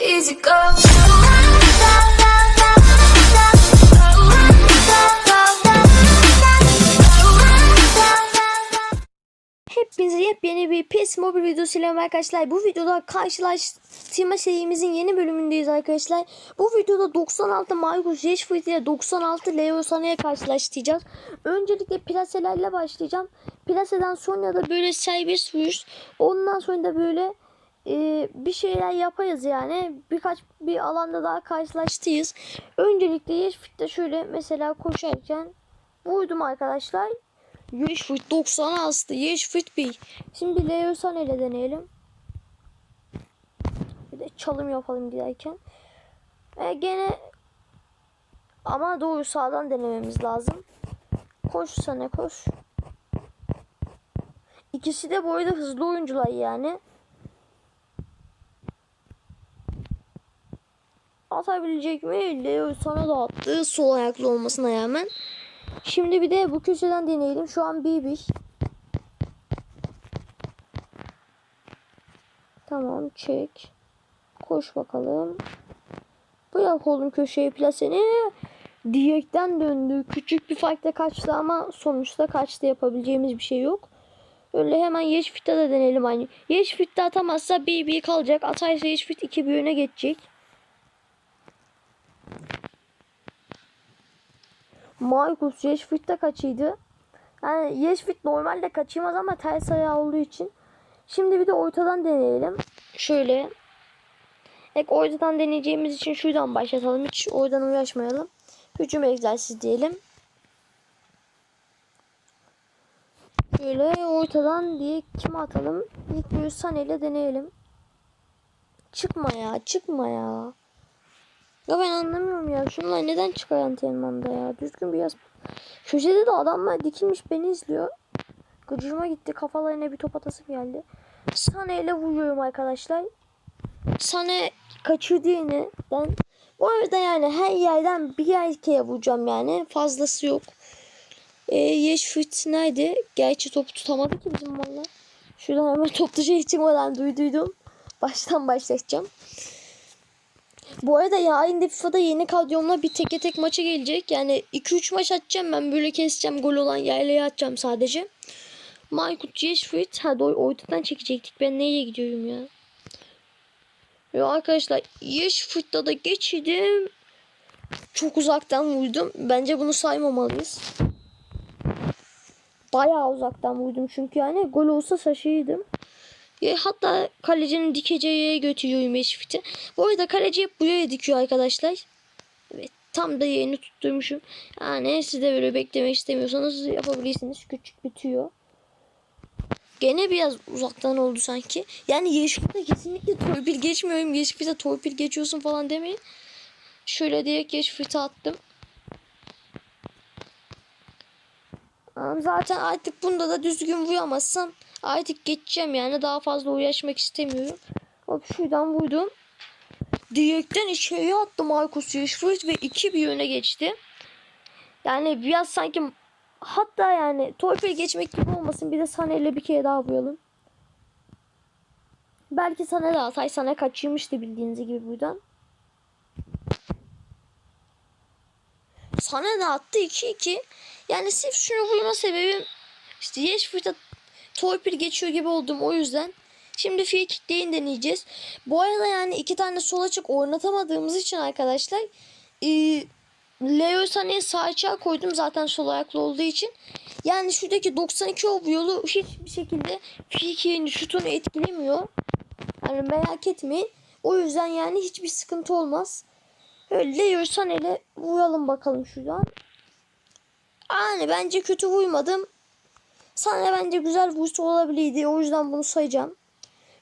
easy go. Hepinize yepyeni bir PES Mobile videosuyla merhaba arkadaşlar. Bu videoda karşılaştırma serimizin yeni bölümündeyiz arkadaşlar. Bu videoda 96 Marcus Rashford ile 96 Leo Sana'ya karşılaştıracağız. Öncelikle plaselerle başlayacağım. Plaseden sonra da böyle serbest vuruş. Ondan sonra da böyle e, bir şeyler yaparız yani. Birkaç bir alanda daha karşılaştıyız. Öncelikle Rashford'da şöyle mesela koşarken vurdum arkadaşlar. Rashford 90 astı. Rashford bir. Şimdi Leo Sané ile deneyelim. Bir de çalım yapalım giderken. E gene ama doğru sağdan denememiz lazım. Koş Sané koş. İkisi de bu arada hızlı oyuncular yani. Atabilecek mi? Leo sana da attı. Sol ayaklı olmasına rağmen. Şimdi bir de bu köşeden deneyelim. Şu an bir. Tamam çek. Koş bakalım. Bırak oğlum köşeye plaseni. Direkten döndü. Küçük bir farkla kaçtı ama sonuçta kaçtı yapabileceğimiz bir şey yok. Öyle hemen Yeşfit'te de deneyelim aynı. Yeşfit'te atamazsa bir bir kalacak. Atarsa Yeşfit 2 bir öne geçecek. Marcus Rashford'da kaçıydı. Yani Rashford normalde kaçırmaz ama ters ayağı olduğu için. Şimdi bir de ortadan deneyelim. Şöyle. Ek ortadan deneyeceğimiz için şuradan başlatalım. Hiç oradan uğraşmayalım. Hücum egzersiz diyelim. Şöyle ortadan diye kime atalım? İlk bir Sané ile deneyelim. Çıkma ya, çıkma ya. Ya ben anlamıyorum ya. Şunlar neden çıkar antrenmanda ya? Düzgün bir yaz. Köşede de adamlar dikilmiş beni izliyor. Gıcıma gitti. Kafalarına bir top atası geldi. Sane ile vuruyorum arkadaşlar. Sane kaçırdı. Ben bu arada yani her yerden bir erkeğe vuracağım yani. Fazlası yok. Ee, Yeşfurt nerede? Gerçi topu tutamadı ki bizim valla. Şuradan hemen top dışarı çıkmadan duyduydum. Baştan başlatacağım. Bu arada yarın da FIFA'da yeni kadromla bir teke tek maça gelecek. Yani 2-3 maç atacağım ben böyle keseceğim. Gol olan yerlere atacağım sadece. Maykut Rashford. Ha doğru ortadan çekecektik. Ben nereye gidiyorum ya? Ve arkadaşlar Rashford'da da geçirdim. Çok uzaktan vurdum. Bence bunu saymamalıyız. Bayağı uzaktan vurdum çünkü yani gol olsa şaşırdım. Ya hatta kalecinin dikeceği yere götürüyorum Meşfit'i. Bu arada kaleci hep buraya dikiyor arkadaşlar. Evet tam da yerini tutturmuşum. Yani siz de böyle beklemek istemiyorsanız yapabilirsiniz. Küçük bitiyor. Gene biraz uzaktan oldu sanki. Yani Yeşil'de kesinlikle torpil geçmiyorum. Yeşil'de torpil geçiyorsun falan demeyin. Şöyle direkt Yeşil'e attım. Zaten artık bunda da düzgün vuramazsam artık geçeceğim yani daha fazla uğraşmak istemiyorum. Hop şuradan vurdum. Direkten içeriye attı Marcus Rashford ve iki bir yöne geçti. Yani biraz sanki hatta yani torpil geçmek gibi olmasın bir de Sané ile bir kere daha vuralım. Belki Sané de atay Sané kaçırmıştı bildiğiniz gibi buradan. Sané de attı 2-2. Yani sırf şunu vurma sebebim işte Rashford'a torpil geçiyor gibi oldum o yüzden. Şimdi free kickleyin deneyeceğiz. Bu arada yani iki tane sol açık oynatamadığımız için arkadaşlar e, Leo Sané'yi sağ açığa koydum zaten sol ayaklı olduğu için. Yani şuradaki 92 o yolu hiçbir şekilde free şutunu etkilemiyor. Yani merak etmeyin. O yüzden yani hiçbir sıkıntı olmaz. Öyle Leo Sané'yle vuralım bakalım şuradan. Yani bence kötü vurmadım. Sana bence güzel vursa olabilirdi. O yüzden bunu sayacağım.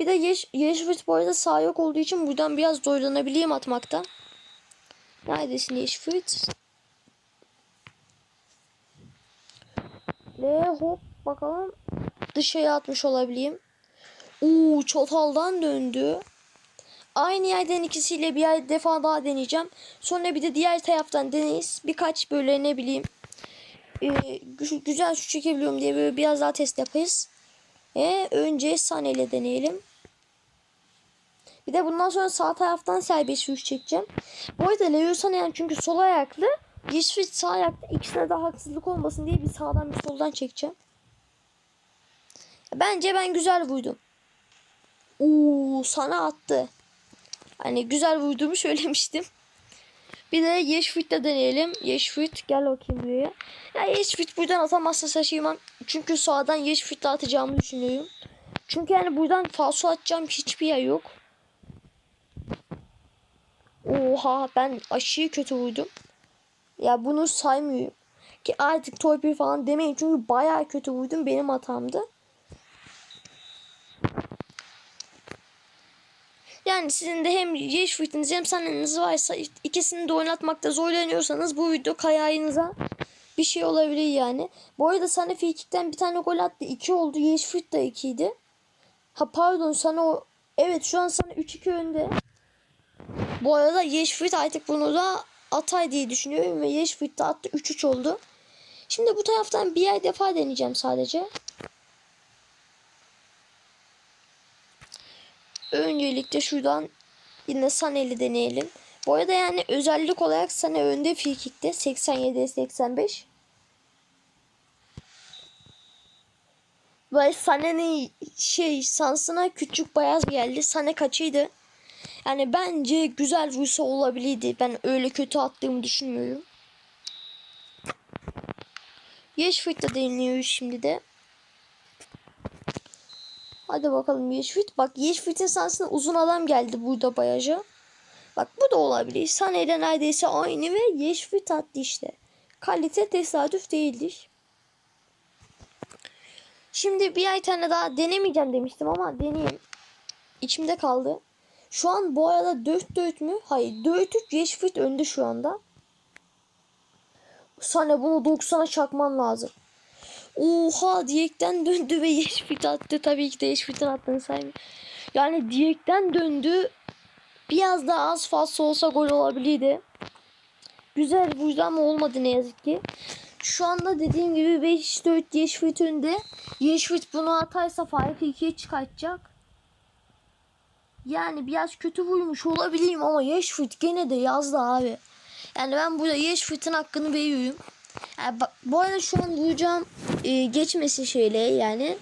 Bir de Yeş Yeşfurt bu arada sağ yok olduğu için buradan biraz zorlanabileyim atmakta. Neredesin Yeşfurt? Ve hop bakalım. Dışarıya atmış olabileyim. Uuu çataldan döndü. Aynı yerden ikisiyle bir defa daha deneyeceğim. Sonra bir de diğer taraftan deneyiz. Birkaç böyle ne bileyim e, güzel şut çekebiliyorum diye böyle biraz daha test yaparız. E, önce Sane ile deneyelim. Bir de bundan sonra sağ taraftan serbest vuruş çekeceğim. Bu arada Leo Saneyan çünkü sol ayaklı. Yeşil sağ ayaklı. İkisine de haksızlık olmasın diye bir sağdan bir soldan çekeceğim. Bence ben güzel vurdum. Oo sana attı. Hani güzel vurduğumu söylemiştim. Bir de Yeşfit'te deneyelim. Yeşfit gel bakayım buraya. Ya Yeşfit buradan atamazsa şaşırmam. Çünkü sağdan Yeşfit'le atacağımı düşünüyorum. Çünkü yani buradan falso atacağım hiçbir yer yok. Oha ben aşırı kötü vurdum. Ya bunu saymıyorum. Ki artık torpil falan demeyin. Çünkü bayağı kötü vurdum. Benim hatamdı. Yani sizin de hem Yeşfit'iniz hem saneniz varsa ikisini de oynatmakta zorlanıyorsanız bu video kayağınıza bir şey olabilir yani. Bu arada sana Frikik'ten bir tane gol attı. 2 oldu. Yeşfit de 2 idi. Ha pardon sana o... Evet şu an sana 3-2 önde. Bu arada Yeşfit artık bunu da atay diye düşünüyorum ve Yeşfit de attı 3-3 oldu. Şimdi bu taraftan bir yer defa deneyeceğim sadece. Öncelikle şuradan yine Sanel'i deneyelim. Bu arada yani özellik olarak Sane önde frikikte 87'ye 85. Ve Sane'nin şey sansına küçük beyaz geldi. Sane kaçıydı. Yani bence güzel vursa olabilirdi. Ben öyle kötü attığımı düşünmüyorum. Yeşfit de deniyor şimdi de. Hadi bakalım Yeşfit. Bak Yeşfit'in sansına uzun adam geldi burada bayaca. Bak bu da olabilir. Sane'yle neredeyse aynı ve Yeşfit attı işte. Kalite tesadüf değildir. Şimdi bir ay tane daha denemeyeceğim demiştim ama deneyeyim. İçimde kaldı. Şu an bu arada 4-4 mü? Hayır 4-3 Yeşfit önde şu anda. Sane bunu 90'a çakman lazım. Oha diyekten döndü ve Yeşfit attı. Tabii ki de Yeşfit'in attığını saymıyor. Yani diyekten döndü. Biraz daha az fazla olsa gol olabilirdi. Güzel bu ama olmadı ne yazık ki. Şu anda dediğim gibi 5-4 Yeşfit önde. Yeşfit bunu atarsa farkı 2'ye çıkartacak. Yani biraz kötü vurmuş olabilirim ama Yeşfit gene de yazdı abi. Yani ben burada Yeşfit'in hakkını veriyorum. Yani bu arada şu an vuracağım e, geçmesin şeyle yani.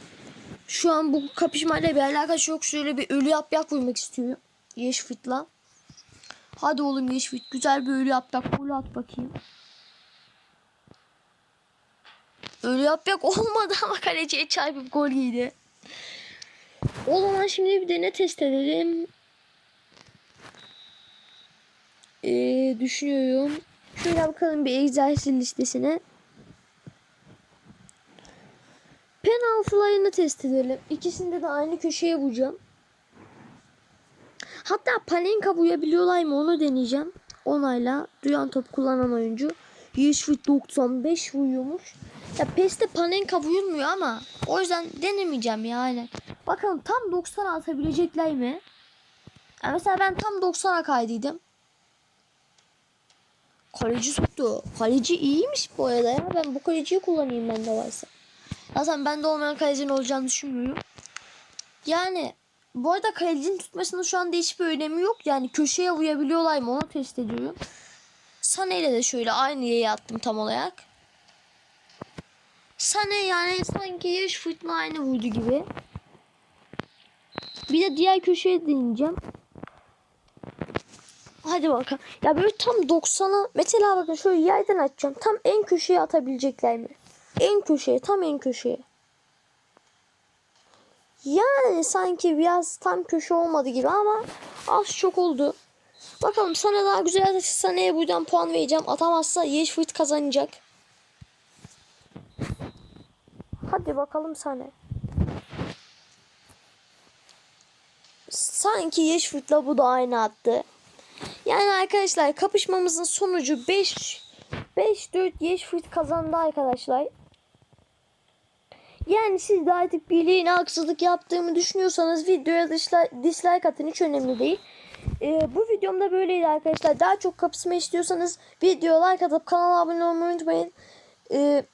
Şu an bu kapışmayla bir alakası yok. Şöyle bir ölü yapyak vurmak istiyorum. Yeşfit'la. Hadi oğlum Yeşfit. Güzel bir ölü yapyak golü at bakayım. Ölü yapyak olmadı ama kaleciye çarpıp gol yedi. O zaman şimdi bir de ne test edelim. Ee, düşünüyorum. Şöyle bakalım bir egzersiz listesine. Penaltılarını test edelim. İkisinde de aynı köşeye vuracağım. Hatta Panenka vurabiliyorlar mı onu deneyeceğim. Onayla duyan top kullanan oyuncu. Yeşfit 95 vuruyormuş. Ya PES'te Panenka vurulmuyor ama o yüzden denemeyeceğim yani. Bakalım tam 90 atabilecekler mi? Ya mesela ben tam 90'a kaydıydım. Kaleci tuttu. Kaleci iyiymiş bu arada ya. Ben bu kaleciyi kullanayım bende varsa. Zaten bende olmayan kalecinin olacağını düşünmüyorum. Yani bu arada kalecinin tutmasının şu anda hiçbir önemi yok. Yani köşeye vurabiliyorlar mı onu test ediyorum. Sane ile de şöyle aynı yere attım tam olarak. Sane yani sanki yaş futla aynı vurdu gibi. Bir de diğer köşeye deneyeceğim. Hadi bakalım. Ya böyle tam 90'a mesela bakın şöyle yerden atacağım. Tam en köşeye atabilecekler mi? En köşeye tam en köşeye. Yani sanki biraz tam köşe olmadı gibi ama az çok oldu. Bakalım sana daha güzel atarsa Sane'ye buradan puan vereceğim. Atamazsa Yeşfit kazanacak. Hadi bakalım Sane. Sanki Yeşfit'le bu da aynı attı. Yani arkadaşlar kapışmamızın sonucu 5 5-4 Yeşfit kazandı arkadaşlar. Yani siz de artık birliğine haksızlık yaptığımı düşünüyorsanız videoya dislike, atın hiç önemli değil. Ee, bu videomda böyleydi arkadaşlar. Daha çok kapışma istiyorsanız videoya like atıp kanala abone olmayı unutmayın. Ee,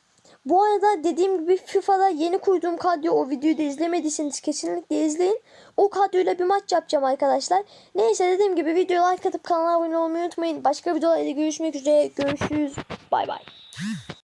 Bu arada dediğim gibi FIFA'da yeni kurduğum kadro o videoyu da izlemediyseniz kesinlikle izleyin. O kadroyla bir maç yapacağım arkadaşlar. Neyse dediğim gibi videoya like atıp kanala abone olmayı unutmayın. Başka videolarda görüşmek üzere. Görüşürüz. Bay bay.